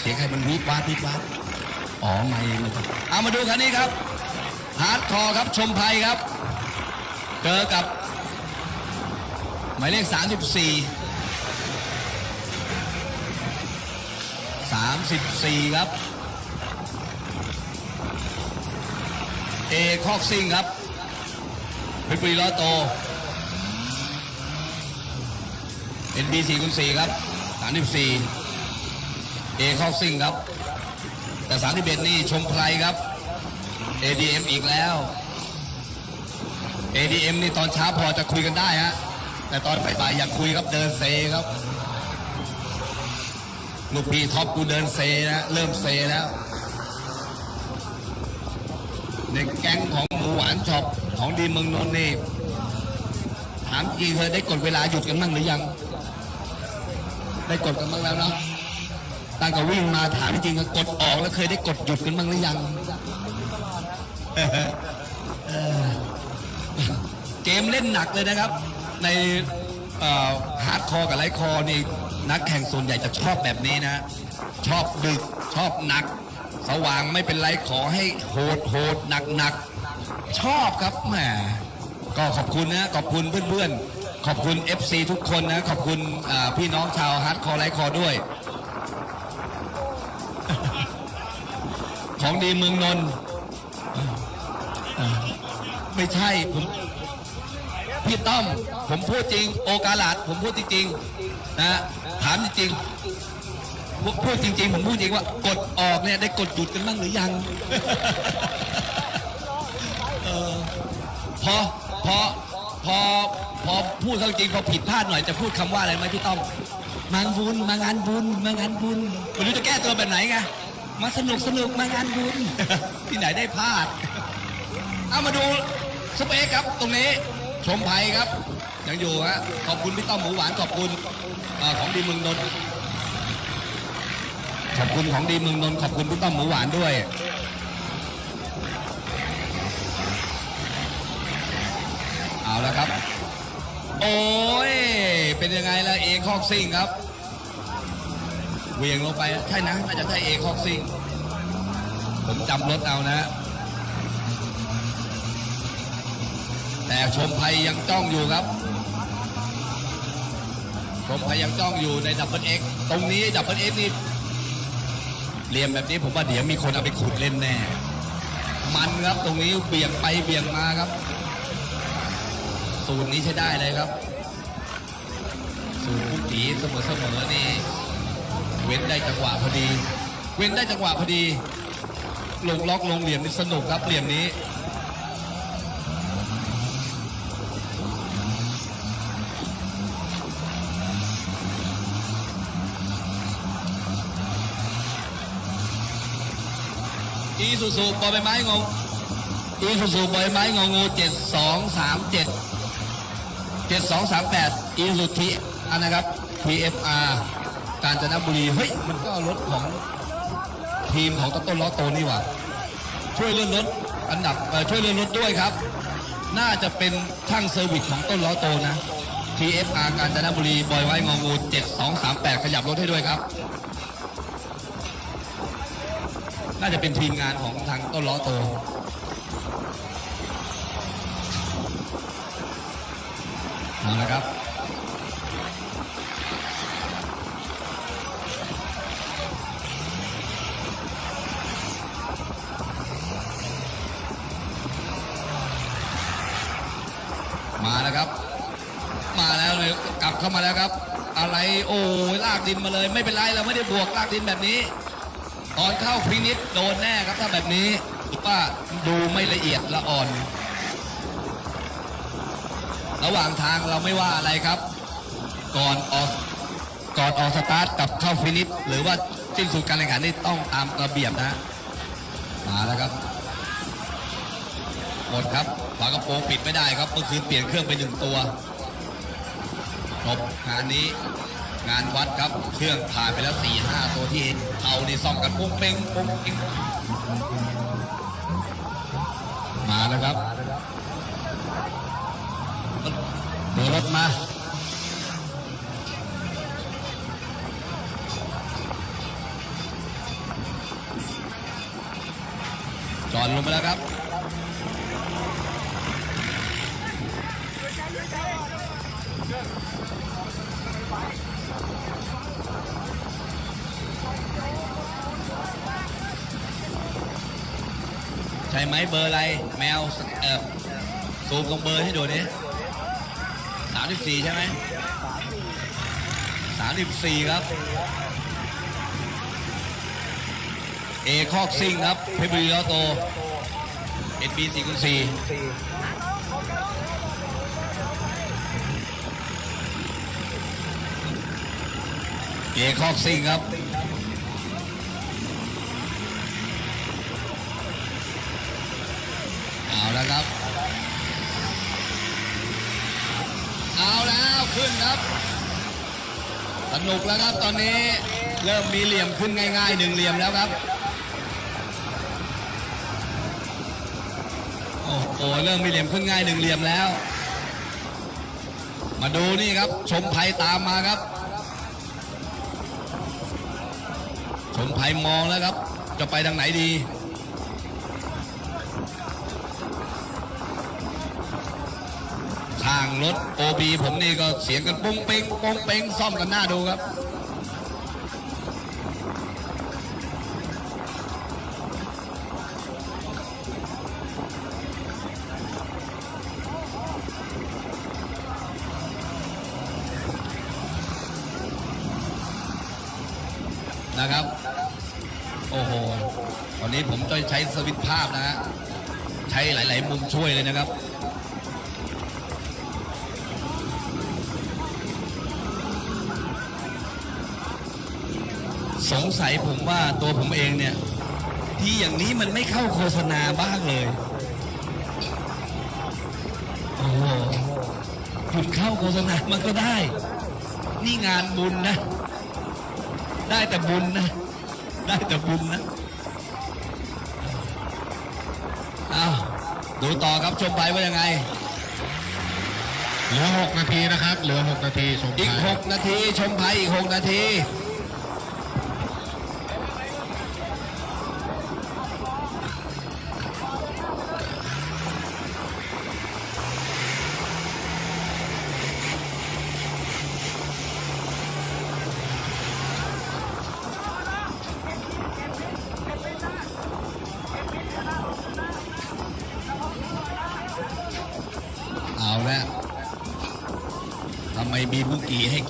เสียงใครมันวีดวาดวีดวาดอ๋อไม่มันเอามาดูคันนี้ครับฮาร์ดคอร์ครับชมภัยครับ เจอกับ หมายเลข 34 34 ครับ เอคอกซิงครับเพชรบุรีล้อโต NB 4คูณ4ครับ34 เอคอกซิงครับ แต่31นี่ชมไพรครับ ADM อีกแล้ว ADM นี่ตอนเช้าพอจะคุยกันได้ฮะแต่ตอนบ่ายๆอยากคุยครับเดินเซครับลูกพี่ท็อปกูเดินเซนะเริ่มเซแล้วในแก๊งของหมูหวานช็อปของดีเมืองนนท์นี่ถามจริงเคยได้กดเวลาหยุดกันบ้างหรือยัง ได้กดกันบ้างแล้วเนาะ ตั้งแต่วิ่งมาถามจริงๆกดออกแล้วเคยได้กดหยุดกันบ้างหรือยัง เกมเล่นหนักเลยนะครับ ในฮาร์ดคอร์กับไลท์คอร์นี่นักแข่งส่วนใหญ่จะชอบแบบนี้นะ ชอบดึกชอบหนัก สว่างไม่เป็นไรขอให้โหดโหดหนักหนักชอบครับแหมก็ขอบคุณนะ ขอบคุณเพื่อนๆ ขอบคุณ FC ทุกคนนะ ขอบคุณพี่น้องชาวฮาร์ดคอร์ไลท์คอร์ด้วย ของดีเมืองนนท์ไม่ใช่ผมพี่ต้อม ผมพูดจริง โอกาลาดผมพูดจริงๆนะถามจริงๆพูพูดจริง ๆ ผมพูดจริงว่ากดออกเนี่ยได้กดหยุดกันบ้างหรือยังเออพอพอพอพอพูดเข้าจริงพอผิดพลาดหน่อยจะพูดคำว่าอะไรไหมพี่ต้อมมางบุญมางานบุญมางานบุญไม่รู้จะแก้ตัวแบบไหนไง มาสนุกสนุกมางานบุญ ที่ไหนได้พลาด เอามาดูสเปกครับตรงนี้ชมภัยครับยังอยู่ฮะขอบคุณพี่ต้อมหมูหวานขอบคุณเออของดีเมืองนนท์ขอบคุณของดีเมืองนนท์ขอบคุณพี่ต้อมหมูหวานด้วยเอาแล้วครับ โอ้ย เป็นยังไงล่ะเอคอกซิงครับ เวียงลงไปใช่นะน่าจะใช่เอคอกซิงผมจำรถเอานะ แต่ชมภัยยังจ้องอยู่ครับ ชมภัยยังจ้องอยู่ในดับเบิลเอ็กตรงนี้ดับเบิลเอ็กนี่เหลี่ยมแบบนี้ผมว่าเดี๋ยวมีคนเอาไปขุดเล่นแน่ มันครับตรงนี้เบี่ยงไปเบี่ยงมาครับ สูตรนี้ใช้ได้เลยครับ สูตรผู้ตีเสมอเสมอๆนี่ ว้นได้จังหวะพอดี เว้นได้จังหวะพอดี ลงล็อกลงเหลี่ยมนี่สนุกครับเหลี่ยมนี้อีซูซูบอใบไม้งงอีซูซูบอใบไม้งองูเจ็ดสองสามเจ็ดเจ็ดสองสามแปดอีซูทีอันนะครับ PFR กาญจนบุรีเฮ้ยมันก็รถของทีมของต้นต้นล้อโตนี่หว่าช่วยเลื่อนรถอันดับช่วยเลื่อนรถด้วยครับ น่าจะเป็นช่างเซอร์วิสของต้นล้อโตนะ TFR กาญจนบุรีบอยไว้งองู7238 ขยับรถให้ด้วยครับ น่าจะเป็นทีมงานของทางต้นล้อโตเอาละครับากดินมาเลย ไม่เป็นไรเราไม่ได้บวกลากดินแบบนี้ ตอนเข้าฟินิชโดนแน่ครับถ้าแบบนี้ถือว่าดูไม่ละเอียดละอ่อน ระหว่างทางเราไม่ว่าอะไรครับ ก่อนออกก่อนออกสตาร์ทกับเข้าฟินิชหรือว่าสิ้นสุดการแข่งขันนี่ต้องตามระเบียบนะมาแล้วครับหมดครับฝากระโปรงปิดไม่ได้ครับเมื่อคืนเปลี่ยนเครื่องไปหนึ่งตัวจบงานนี้ งานวัดครับเครื่องผ่านไปแล้ว4ี่ห้าตัวที่เห็นเขาในซ่องกันปุ้งเป้งปุ้งเป้งมาแล้วครับดูรถมาจอดลงไปแล้วครับ เบอร์อะไรแมวเออซูมตรงเบอร์ให้ดูดิสามสิบสี่ใช่ไหมสามสิบสี่ครับเอคอกซิงครับเพชรบุรีลอโตเอ็นบีสี่คูณสี่เอคอกซิงครับ แล้วครับ เอาแล้วขึ้นครับ สนุกแล้วครับตอนนี้เริ่มมีเหลี่ยมขึ้นง่ายๆหนึ่งเหลี่ยมแล้วครับ โอ้โหเริ่มมีเหลี่ยมขึ้นง่ายหนึ่งเหลี่ยมแล้ว มาดูนี่ครับ ชมภัยตามมาครับ ชมภัยมองแล้วครับ จะไปทางไหนดีางรถโอบีผมนี่ก็เสียงกันปุ้งเป้งปุ้งเป้งซ่อมกันหน้าดูครับ นะครับ โอ้โห วันนี้ผมจะใช้สวิตภาพนะฮะ ใช้หลาย ๆ มุมช่วยเลยนะครับ ว่าตัวผมเองเนี่ย ที่อย่างนี้มันไม่เข้าโฆษณาบ้างเลยโอ้โหหยุดเข้าโฆษณามันก็ได้ นี่งานบุญนะ ได้แต่บุญนะ ได้แต่บุญนะอ้าวดูต่อครับชมไปว่ายังไง เหลือ 6 นาทีนะครับ เหลือ 6 นาทีชมอีกภัย6นาที ชมภัยอีก 6 นาที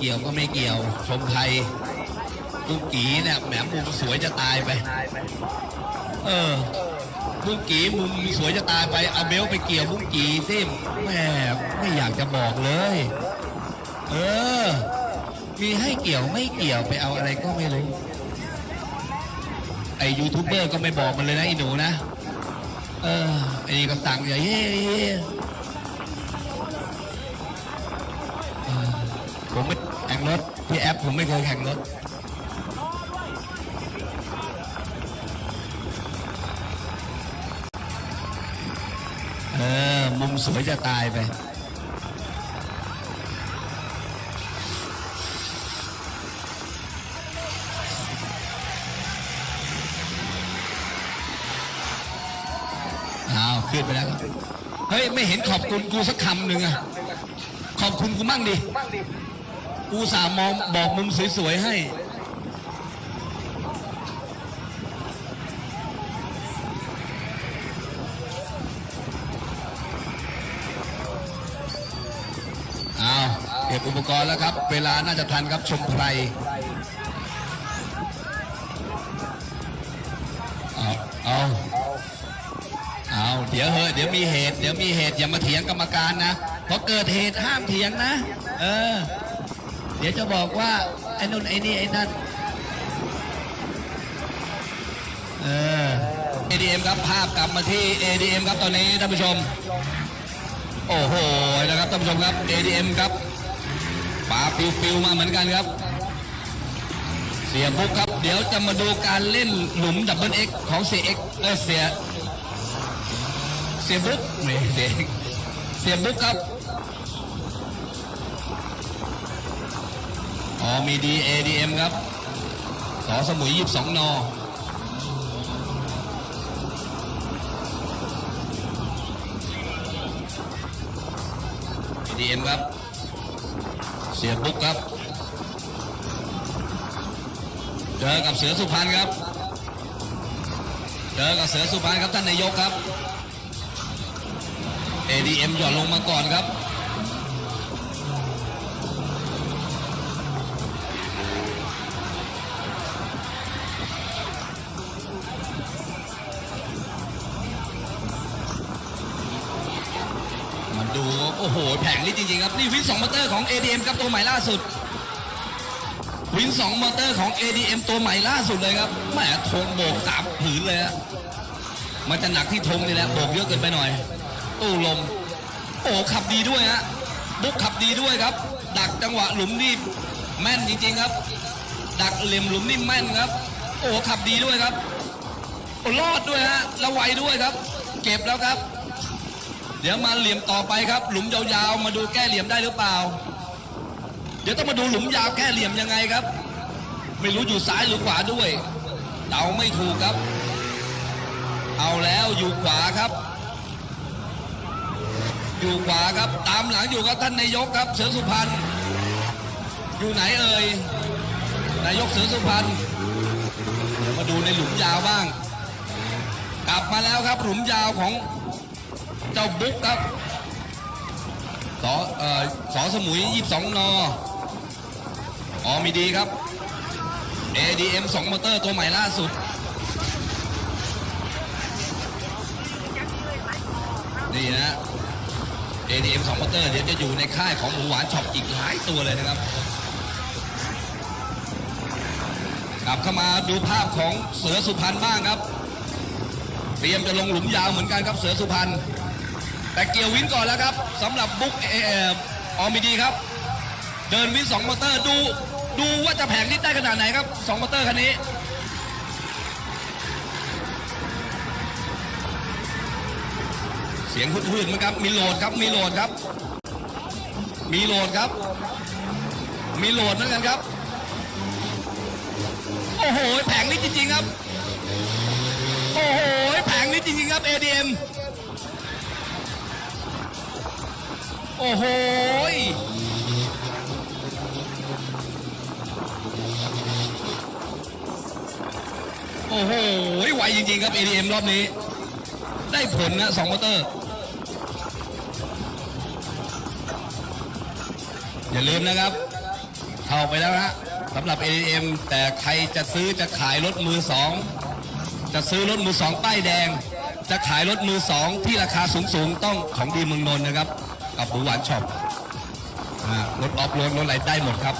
เกี่ยวก็ไม่เกี่ยว ชมไทยบุกกี้เนี่ยแหมมุมสวยจะตายไป เออบุกกี้มุมสวยจะตายไปเอาเบลไปเกี่ยวบุกกี้สิแหมไม่อยากจะบอกเลย เออ มีให้เกี่ยวไม่เกี่ยวไปเอาอะไรก็ไม่รู้ไอยูทูบเบอร์ก็ไม่บอกมันเลยนะไอหนูนะ เออไอนี่ก็สั่งอย่าเย่เย่เออผมไม่ แข่งรถพี่แอปผมไม่เคยแข่งรถเออมุมสวยจะตายไปอ้าวขึ้นไปแล้วเฮ้ย ไม่เห็นขอบคุณกูสักคำหนึ่งอะขอบคุณกูมั่งดิ กูสามองบอกมุมสวยๆให้อ้าวเก็บอุปกรณ์แล้วครับ เวลาน่าจะทันครับชมไพรเอาเอาเอาเดี๋ยวเฮอะเดี๋ยวมีเหตุ เดี๋ยวมีเหตุอย่ามาเถียงกรรมการนะพอเกิดเหตุห้ามเถียงนะ เออ เดี๋ยวจะบอกว่าไอ้นู่นไอ้นี่ไอ้นั่น เออ ADM ครับภาพกลับมาที่ ADM ครับตอนนี้ท่านผู้ชม โอ้โหนะครับท่านผู้ชมครับ ADM ครับปาปิวปิวมาเหมือนกันครับ เสียบุ๊กครับ เดี๋ยวจะมาดูการเล่นหลุมดับเบิลเอ็กของเสียเอ็กเออเสียเสียบุ๊กไม่เสียเสียบุ๊กครับ ออมีดีเอดีเอ็มครับสอสมุยยีสองนอดีเอ็มครับ เสียบุ๊กครับ เจอกับเสือสุพรรณครับ เจอกับเสือสุพรรณครับท่านนายกครับเอดีเอ็มหย่อนลงมาก่อนครับ ครับนี่วิน2มอเตอร์ของ ADM ครับตัวใหม่ล่าสุด วิน2มอเตอร์ของ ADM ตัวใหม่ล่าสุดเลยครับแหมธงโบกสามผืนเลยฮะมันจะหนักที่ธงนี่แหละโบกเยอะเกินไปหน่อยตู้ลมโอ้ขับดีด้วยฮะบุ๊กขับดีด้วยครับ ดักจังหวะหลุมนี่แม่นจริง ๆครับ ดักเหลี่ยมหลุมนี่แม่นครับ โอ้ขับดีด้วยครับรอดด้วยฮะแล้วไวด้วยครับ เก็บแล้วครับ เดี๋ยวมาเหลี่ยมต่อไปครับ หลุมยาวๆ มาดูแก้เหลี่ยมได้หรือเปล่า เดี๋ยวต้องมาดูหลุมยาวแก้เหลี่ยมยังไงครับ ไม่รู้อยู่ซ้ายหรือขวาด้วยเดาไม่ถูกครับ เอาแล้วอยู่ขวาครับ อยู่ขวาครับ ตามหลังอยู่ครับท่านนายกครับ เสือสุพรรณอยู่ไหนเอ่ยนายกเสือสุพรรณเดี๋ยวมาดูในหลุมยาวบ้าง กลับมาแล้วครับหลุมยาวของ เจ้าบุ๊กครับสอเอ่อสอสมุย22นอ๋อมีดีครับ ADM 2มอเตอร์ตัวใหม่ล่าสุด นี่นะ ADM 2มอเตอร์เดี๋ยวจะอยู่ในค่ายของหมูหวานช็อปอีกหลายตัวเลยนะครับ กลับเข้ามาดูภาพของเสือสุพรรณบ้างครับ เตรียมจะลงหลุมยาวเหมือนกันครับเสือสุพรรณ แต่เกี่ยววินก่อนแล้วครับสำหรับบุ๊กเอออมิดีครับ เดินวินสองมอเตอร์ดูดูว่าจะแผงนิดได้ขนาดไหนครับสองมอเตอร์คันนี้เสียงพื้นๆไหมครับ มีโหลดครับ มีโหลดครับ มีโหลดครับ มีโหลดเหมือนกันครับ โอ้โห แผงนี้จริงๆครับ โอ้โห แผงนี้จริงๆครับ ADM โอ้โหโอ้โหไวจริงๆครับ ADM รอบนี้ ได้ผลนะสองมอเตอร์ อย่าลืมนะครับ เข้าไปแล้วนะสำหรับ ADM แต่ใครจะซื้อจะขายรถมือสองจะซื้อรถมือสองป้ายแดง จะขายรถมือสองที่ราคาสูงๆ ต้องของดีเมืองนนท์นะครับ กับหมูหวานช็อปรถออฟโรดรถอะไรได้หมดครับ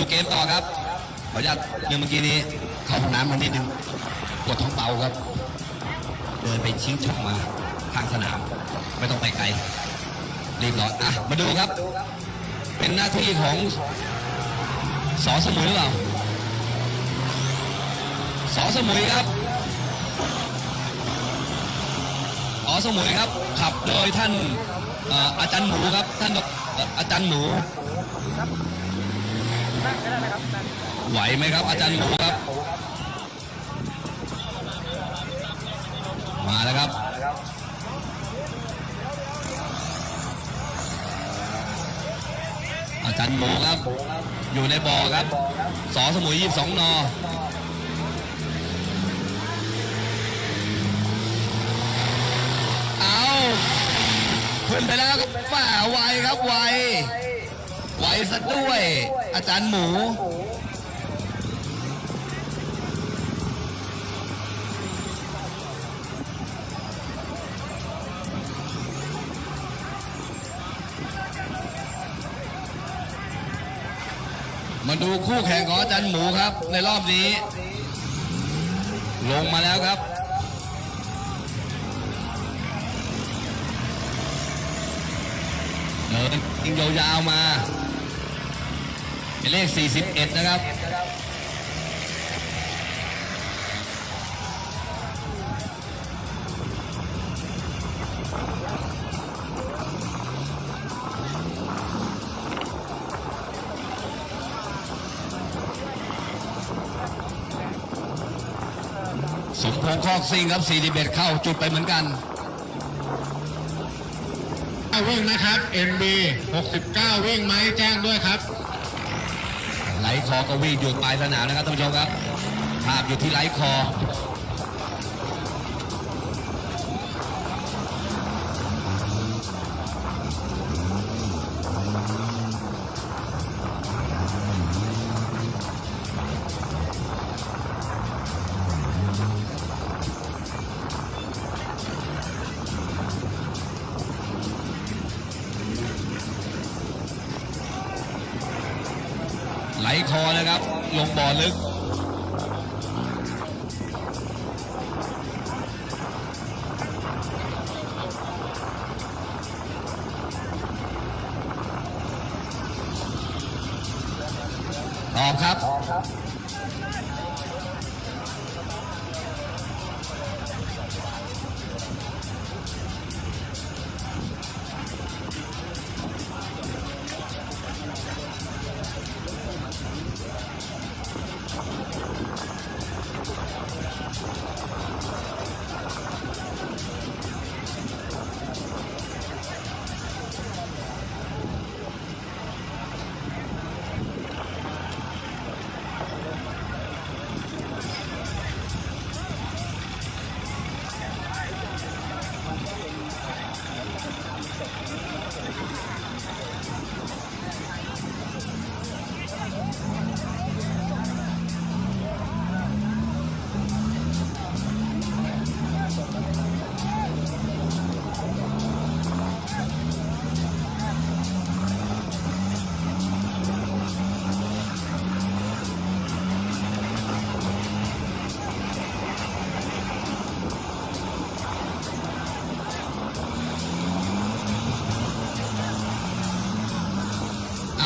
ดูเกมต่อครับขออนุญาตเรื่องเมื่อกี้นี้เข้าห้องน้ำมานิดนึงปวดท้องเบาครับ เดินไปชิงช่อมาทางสนาม ไม่ต้องไปไกลรีบร้อนอะมาดูครับ เป็นหน้าที่ของสอสมุยหรือเปล่าสอสมุยครับสอสมุยครับ ขับโดยท่านอาจารย์หมูครับ ท่านเอ่ออาจารย์หมู ไหวไหมครับ อาจารย์หมูครับ มาแล้วครับ อาจารย์หมูครับ อยู่ในบ่อครับ สอสมุยยี่สองนอเอาขึ้นไปแล้วครับฝ่าไวครับไวไวซะด้วย อาจารย์หมู มาดูคู่แข่งของอาจารย์หมูครับ ในรอบนี้ ลงมาแล้วครับเดินยิงยาวๆมา เป็นเลข 41 นะครับ สมพงษ์คอกซิงครับ 41 เข้าจุดไปเหมือนกันวิ่งนะครับ NB 69 วิ่งไหมแจ้งด้วยครับ ไหลคอก็วิ่งอยู่ปลายสนามนะครับท่านผู้ชมครับภาพอยู่ที่ไหลคอ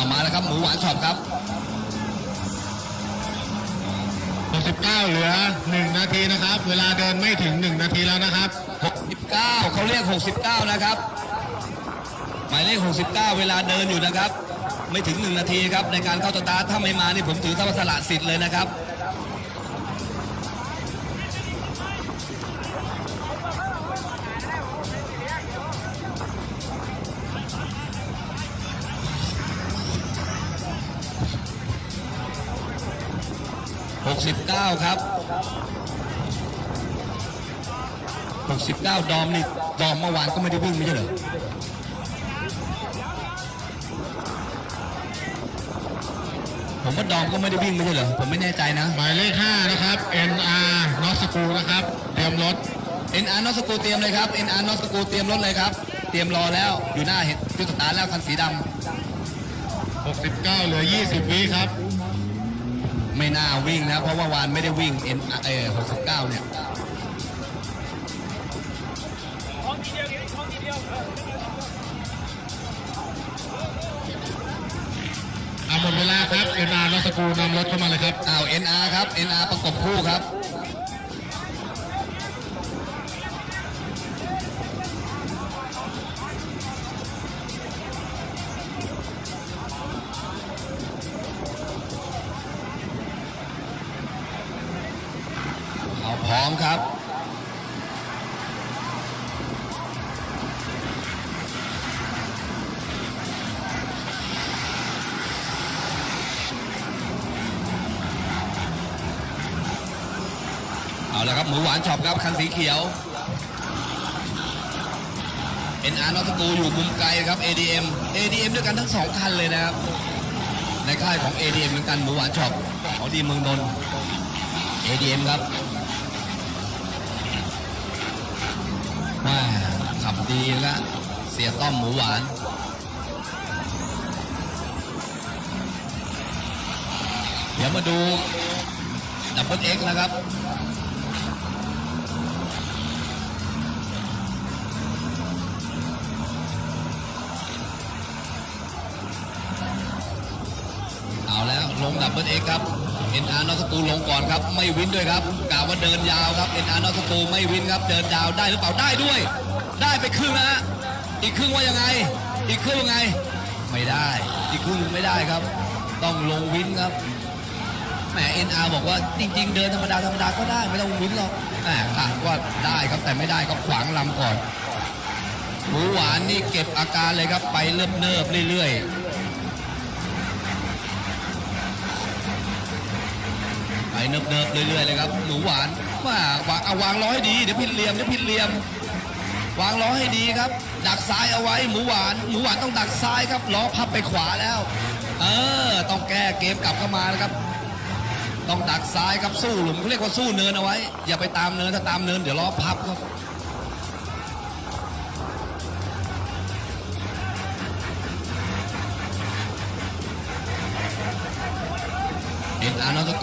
ามาแล้วครับหมูหวานช็อปครับ69เหลือ 1 นาทีนะครับ เวลาเดินไม่ถึง 1 นาทีแล้วนะครับ 69เขาเรียก 69 นะครับ หมายเลข 69 เวลาเดินอยู่นะครับ ไม่ถึง 1 นาทีครับในการเข้าสตาร์ทถ้าไม่มานี่ผมถือว่าสละสิทธิ์เลยนะครับ ครับ69ดอมนี่ดอมเมื่อวานก็ไม่ได้วิ่งไม่ใช่เหรอผมว่าดอมก็ไม่ได้วิ่งไม่ใช่เหรอผมไม่แน่ใจนะหมายเลข5นะครับ NR นอสกูนะครับ เตรียมรถ NR นอสกูเตรียมเลยครับ NR นอสกูเตรียมรถเลยครับ เตรียมรอแล้วอยู่หน้าเห็นจุดสตาร์ทแล้วคันสีดำ69เหลือ 20 วิครับ ไม่น่าวิ่งนะ เพราะว่าวานไม่ได้วิ่งเอ็นเอหกสิบเก้าเนี่ยเอาหมดเวลาครับเอ็นอาร์นอสกูนำรถเข้ามาเลยครับอ้าว NR ครับ NR ประกบคู่ครับ เอาละครับหมูหวานช็อปครับคันสีเขียว NR นอาร์นอตกูอยู่มุมไกลครับ ADM ADM ด้วยกันทั้งสองคันเลยนะครับ ในค่ายของ ADM เหมือนกันหมูหวานช็อปของดีเมืองนนท์ ADM ครับว้าขับดีแล้วเสียต้อมหมูหวานเดี๋ยวมาดูดับเบิลเอ็กนะครับ แล้วลงดับเบิลเอ็กครับ NR นอสตูลงก่อนครับ ไม่วินด้วยครับกล่าวว่าเดินยาวครับ NR นอาร์นอสตูไม่วินครับ เดินยาวได้หรือเปล่าได้ด้วย ได้ไปครึ่งนะฮะอีกครึ่งว่ายังไง อีกครึ่งยังไง ไม่ได้ อีกครึ่งไม่ได้ครับ ต้องลงวินครับแหม NR บอกว่าจริง ๆ เดินธรรมดาธรรมดาก็ได้ไม่ต้องวินหรอกแหมถามว่าได้ครับแต่ไม่ได้ก็ขวางลำก่อนหมูหวานนี่เก็บอาการเลยครับไปเนิบเนิบเรื่อยๆ ไปเนิบๆเรื่อยๆเลยครับหนูหวานว่าวางเอาวางล้อให้ดีเดี๋ยวผิดเหลี่ยมเดี๋ยวผิดเหลี่ยม วางล้อให้ดีครับ ดักซ้ายเอาไว้หมูหวานหมูหวานต้องดักซ้ายครับล้อพับไปขวาแล้ว เออต้องแก้เกมกลับเข้ามานะครับ ต้องดักซ้ายครับสู้หลุมเขาเรียกว่าสู้เนินเอาไว้ อย่าไปตามเนินถ้าตามเนินเดี๋ยวล้อพับครับ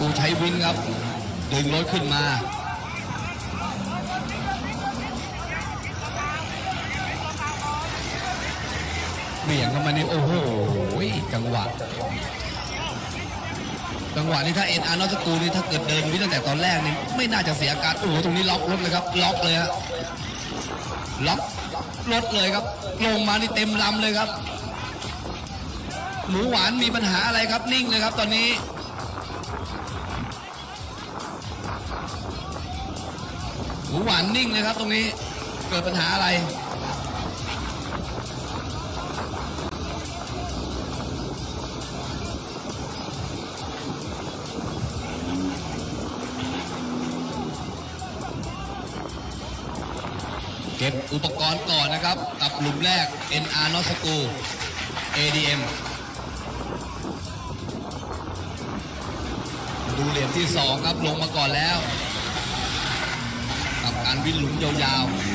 กูใช้วินครับ ดึงรถขึ้นมาเบี่ยงเข้ามานี่โอ้โหจังหวะจังหวะนี้ถ้าเอ็นอาร์นอตกูนี่ถ้าเกิดเดินวิตั้งแต่ตอนแรกนี่ไม่น่าจะเสียอาการโอ้โหตรงนี้ล็อกรถเลยครับ ล็อกเลยฮะล็อกรถเลยครับ ลงมานี่เต็มลำเลยครับ หมูหวานมีปัญหาอะไรครับนิ่งเลยครับ ตอนนี้ หมูหวานนิ่งเลยครับตรงนี้เกิดปัญหาอะไรเก็บอุปกรณ์ก่อนนะครับ กับหลุมแรก NR n o t s c o o l ADM ดูเหรียญที่สองครับลงมาก่อนแล้ว วิ่งหลุมยาวๆ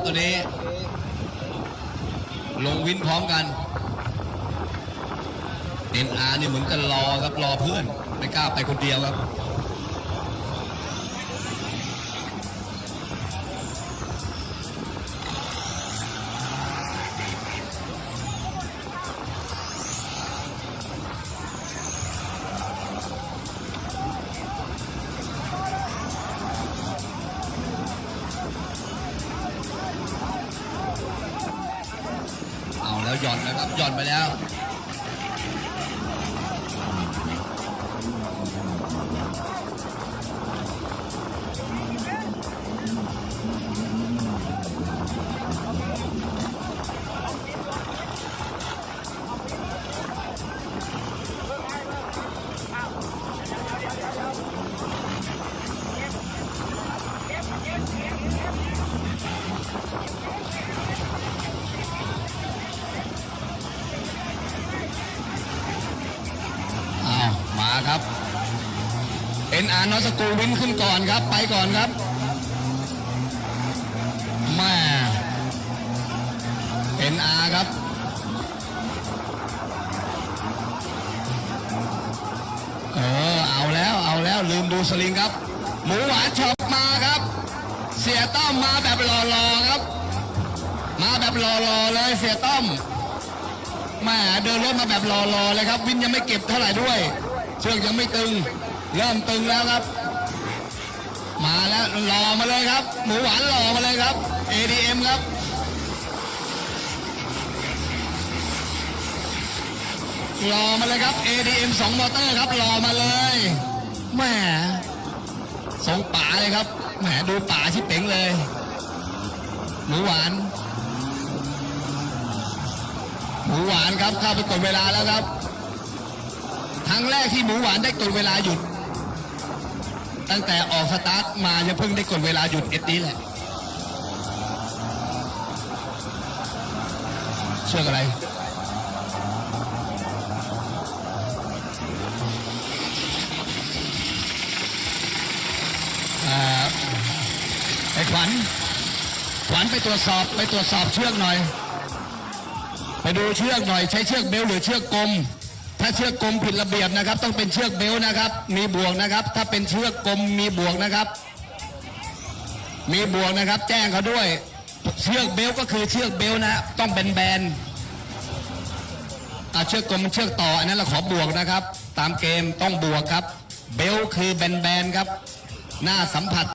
คู่กันแล้วครับตัวนี้ ลงวินพร้อมกันเอ็นี่เหมือนกันรอครับรอเพื่อน ไม่กล้าไปคนเดียวครับ เอ็นอาร์นอสกูวินขึ้นก่อนครับ ไปก่อนครับแม่เอ็นอาร์ครับเออเอาแล้วเอาแล้วลืมดูสลิงครับ หมูหวานช็อปมาครับ เสียต้อมมาแบบรอๆครับ มาแบบรอๆเลยเสียต้อมแม่เดินรถมาแบบรอๆเลยครับ วินยังไม่เก็บเท่าไหร่ด้วย เชือกยังไม่ตึง เริ่มตึงแล้วครับ มาแล้วรอมาเลยครับ หมูหวานรอมาเลยครับ ADM ครับรอมาเลยครับ ADM 2มอเตอร์ครับรอมาเลยแหมสงป่าเลยครับแหมดูป่าชิเป๋งเลยหมูหวานหมูหวานครับเข้าไปกดเวลาแล้วครับ ครั้งแรกที่หมูหวานได้กดเวลาหยุด ตั้งแต่ออกสตาร์ทมาจะเพิ่งได้กดเวลาหยุดเอ็ดนี้แหละเชือกอะไรไอ้ขวัญขวัญไปตรวจสอบไปตรวจสอบเชือกหน่อย ไปดูเชือกหน่อยใช้เชือกเบลหรือเชือกกลม ถ้าเชือกกลมผิดระเบียบนะครับ ต้องเป็นเชือกเบลนะครับ มีบวกนะครับ ถ้าเป็นเชือกกลมมีบวกนะครับ มีบวกนะครับ แจ้งเขาด้วย เชือกเบลก็คือเชือกเบลนะต้องเป็นแบนเชือกกลมมันเชือกต่ออันนั้นเราขอบวกนะครับ ตามเกมต้องบวกครับ เบลคือแบนๆครับ หน้าสัมผัส